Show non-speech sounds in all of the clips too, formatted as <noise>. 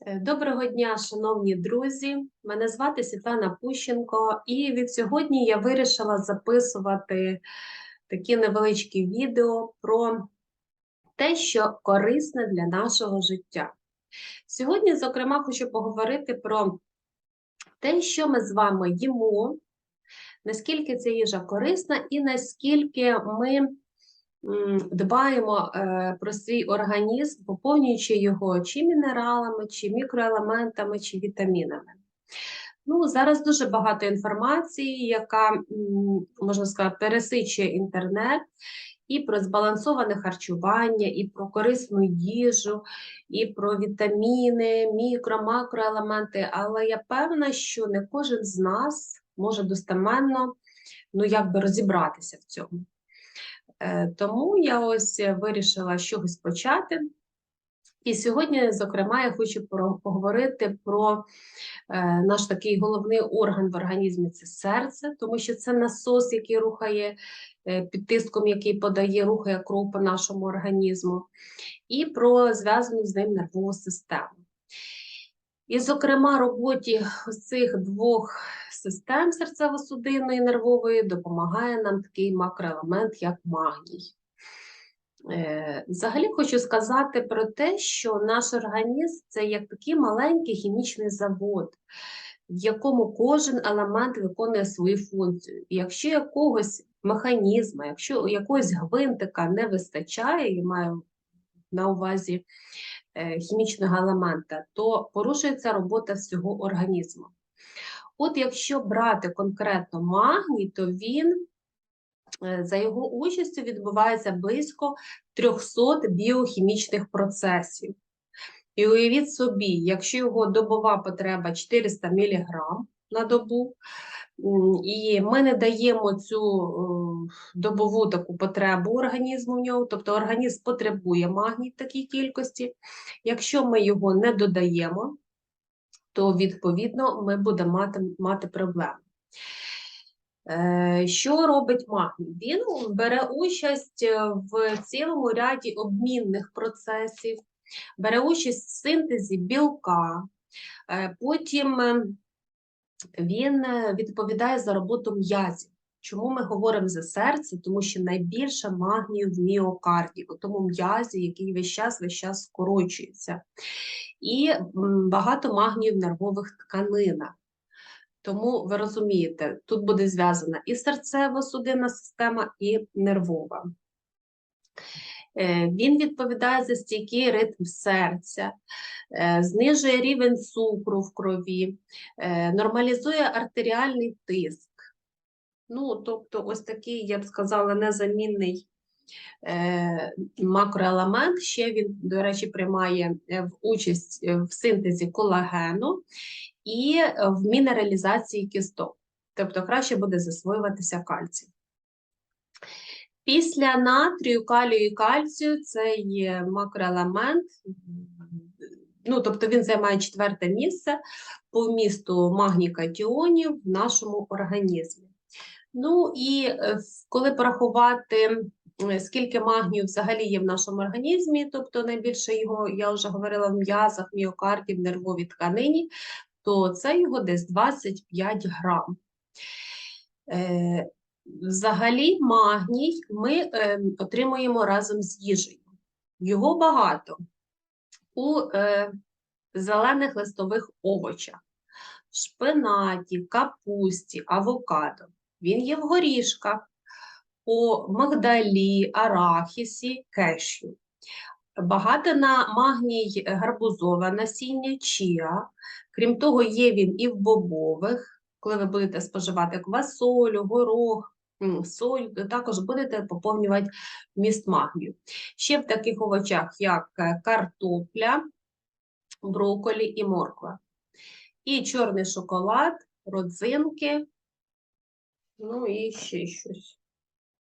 Е, Доброго дня, шановні друзі. Мене звати Світлана Пущенко, і від сьогодні я вирішила записувати такі невеличкі відео про те, що корисне для нашого життя. Сьогодні, зокрема, хочу поговорити про те, що ми з вами їмо, наскільки ця їжа корисна, і наскільки ми дбаємо е, про свій організм, поповнюючи його чи мінералами, чи мікроелементами, чи вітамінами. Ну, Зараз дуже багато інформації, яка, можна сказати, пересичує інтернет, і про збалансоване харчування, і про корисну їжу, і про вітаміни, мікро, макроелементи. Але я певна, що не кожен з нас може достеменно ну, якби розібратися в цьому. Е, тому я ось вирішила чогось почати. І сьогодні, зокрема, я хочу поговорити про е, наш такий головний орган в організмі це серце, тому що це насос, який рухає е, під тиском, який подає, рухає кров по нашому організму, і про зв'язану з ним нервову систему. І, зокрема, роботі цих двох систем серцево-судинної і нервової допомагає нам такий макроелемент, як магній. Е, взагалі хочу сказати про те, що наш організм це як такий маленький хімічний завод, в якому кожен елемент виконує свою функцію. І якщо якогось механізму, якщо якогось гвинтика не вистачає, я маю на увазі Е, хімічного елемента, то порушується робота всього організму. От якщо брати конкретно магній, то він е, за його участю відбувається близько 300 біохімічних процесів. І уявіть собі, якщо його добова потреба 400 мг на добу, і ми не даємо цю е, добову таку потребу організму в нього, тобто організм потребує магній такій кількості. Якщо ми його не додаємо, то відповідно ми будемо мати, мати проблеми. Е, що робить магній? Він бере участь в цілому ряді обмінних процесів, бере участь в синтезі білка, е, потім він е, відповідає за роботу м'язів. Чому ми говоримо за серце? Тому що найбільше магнію в міокарді, у тому м'язі, який весь час весь час скорочується. І багато магнію в нервових тканинах. Тому ви розумієте, тут буде зв'язана і серцево-судинна система, і нервова. Е, він відповідає за стійкий ритм серця, е, знижує рівень цукру в крові, е, нормалізує артеріальний тиск. Ну, тобто, ось такий, я б сказала, незамінний макроелемент. Ще він, до речі, приймає участь в синтезі колагену і в мінералізації кісток. Тобто, краще буде засвоюватися кальцій. Після натрію, калію і кальцію це є макроелемент, ну, тобто він займає четверте місце по вмісту магній катіонів в нашому організмі. Ну і е, коли порахувати, скільки магнію взагалі є в нашому організмі, тобто найбільше його, я вже говорила, в м'язах, міокарді, в нервовій тканині, то це його десь 25 грам. Взагалі, магній ми е, отримуємо разом з їжею. Його багато у е, зелених листових овочах, шпинаті, капусті, авокадо. Він є в горішках, у мигдалі, арахісі, кешю. Багато на магній гарбузове насіння чіа. Крім того, є він і в бобових, коли ви будете споживати квасолю, горох, соль, також будете поповнювати вміст магнію. Ще в таких овочах, як е, картопля, брокколі і морква. І чорний шоколад, родзинки, ну і ще щось.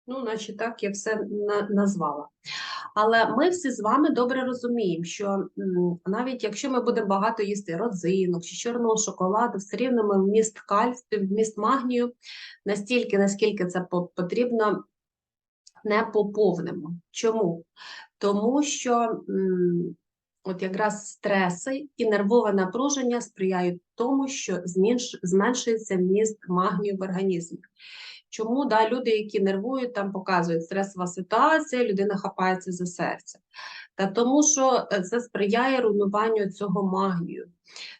Ну, наче так я все назвала. Але ми всі з вами добре розуміємо, що навіть якщо ми будемо багато їсти родзинок чи чорного шоколаду, все рівно ми вміст кальцію, вміст магнію настільки, наскільки це потрібно, не поповнимо. Чому? Тому що от якраз стреси і нервове напруження сприяють тому, що зменш- зменшується вміст магнію в організмі. Чому да, люди, які нервують, там показують стресова ситуація, людина хапається за серце. Та тому, що е, це сприяє руйнуванню цього магнію.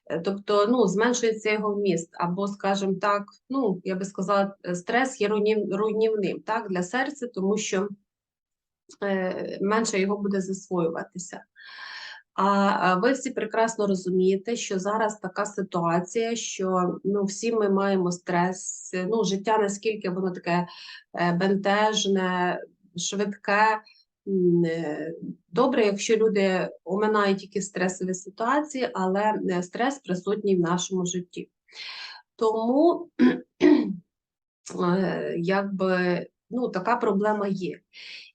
Е, Тобто ну, зменшується його вміст, або, скажімо так, ну, я би сказала, е, стрес є руйнів- руйнівним так, для серця, тому що е, менше його буде засвоюватися. А ви всі прекрасно розумієте, що зараз така ситуація, що ну, всі ми маємо стрес, ну, життя наскільки воно таке е, бентежне, швидке. Е, Добре, якщо люди оминають якісь стресові ситуації, але е, стрес присутній в нашому житті. Тому <clears throat> якби, ну, така проблема є.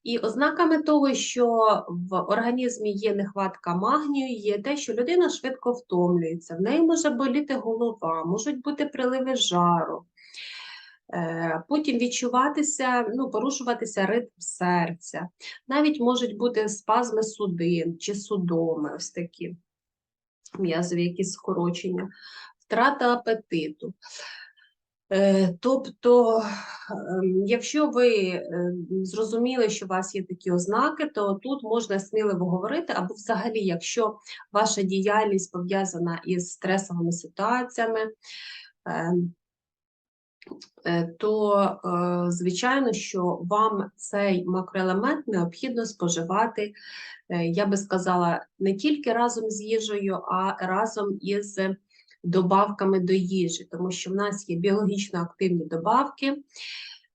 І ознаками того, що в організмі є нехватка магнію, є те, що людина швидко втомлюється, в неї може боліти голова, можуть бути приливи жару, е, потім відчуватися, ну, порушуватися ритм серця, навіть можуть бути спазми судин чи судоми, ось такі м'язові якісь скорочення, втрата апетиту. Е, Тобто, ем, якщо ви е, зрозуміли, що у вас є такі ознаки, то тут можна сміливо говорити, або взагалі, якщо ваша діяльність пов'язана із стресовими ситуаціями, ем, е, то, е, звичайно, що вам цей макроелемент необхідно споживати, я би сказала, не тільки разом з їжею, а разом із добавками до їжі, тому що в нас є біологічно активні добавки,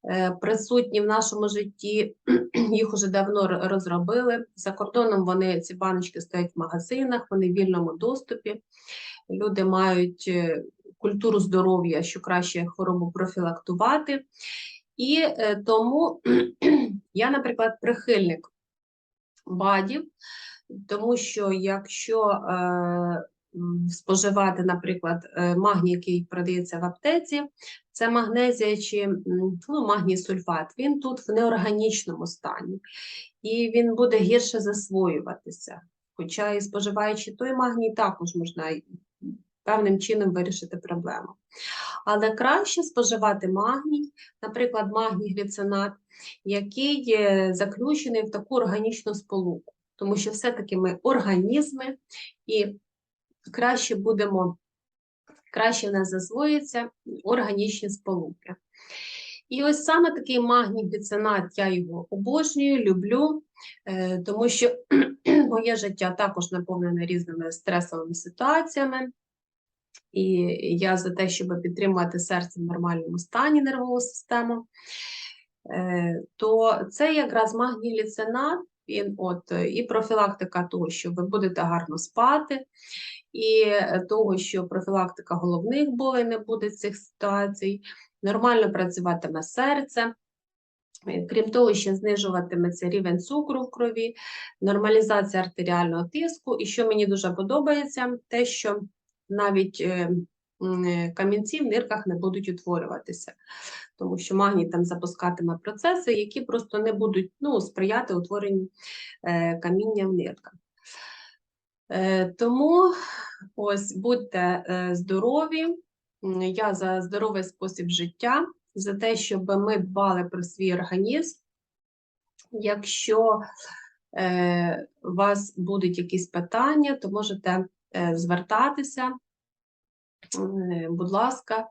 е, присутні в нашому житті, <clears throat> їх уже давно розробили. За кордоном вони ці баночки стоять в магазинах, вони в вільному доступі. Люди мають е, культуру здоров'я, що краще хворобу профілактувати. І е, тому <clears throat> я, наприклад, прихильник БАДів, тому що якщо споживати, наприклад, е, магній, який продається в аптеці, це магнезія чи ну, магній сульфат, він тут в неорганічному стані, і він буде гірше засвоюватися. Хоча і споживаючи той магній, також можна певним чином вирішити проблему. Але краще споживати магній, наприклад, магній гліцинат, який заключений в таку органічну сполуку, тому що все-таки ми організми і краще будемо, краще в нас засвоюються органічні сполуки. І ось саме такий магній гліцинат, я його обожнюю, люблю, е, тому що <clears throat> моє життя також наповнене різними стресовими ситуаціями. І я за те, щоб підтримувати серце в нормальному стані нервову систему, Е, то це якраз магній гліцинат, він от і профілактика того, що ви будете гарно спати, і е, того, що профілактика головних болей не буде цих ситуацій, нормально працюватиме серце. Е, Крім того, ще знижуватиметься рівень цукру в крові, нормалізація артеріального тиску. І що мені дуже подобається, те, що навіть е, камінці в нирках не будуть утворюватися, тому що магній там запускатиме процеси, які просто не будуть ну, сприяти утворенню каміння в нирках. Е, Тому ось будьте е, здорові. Я за здоровий спосіб життя, за те, щоб ми дбали про свій організм. Якщо е, у вас будуть якісь питання, то можете звертатися. Будь ласка,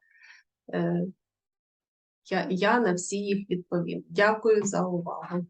я, я на всі їх відповім. Дякую за увагу.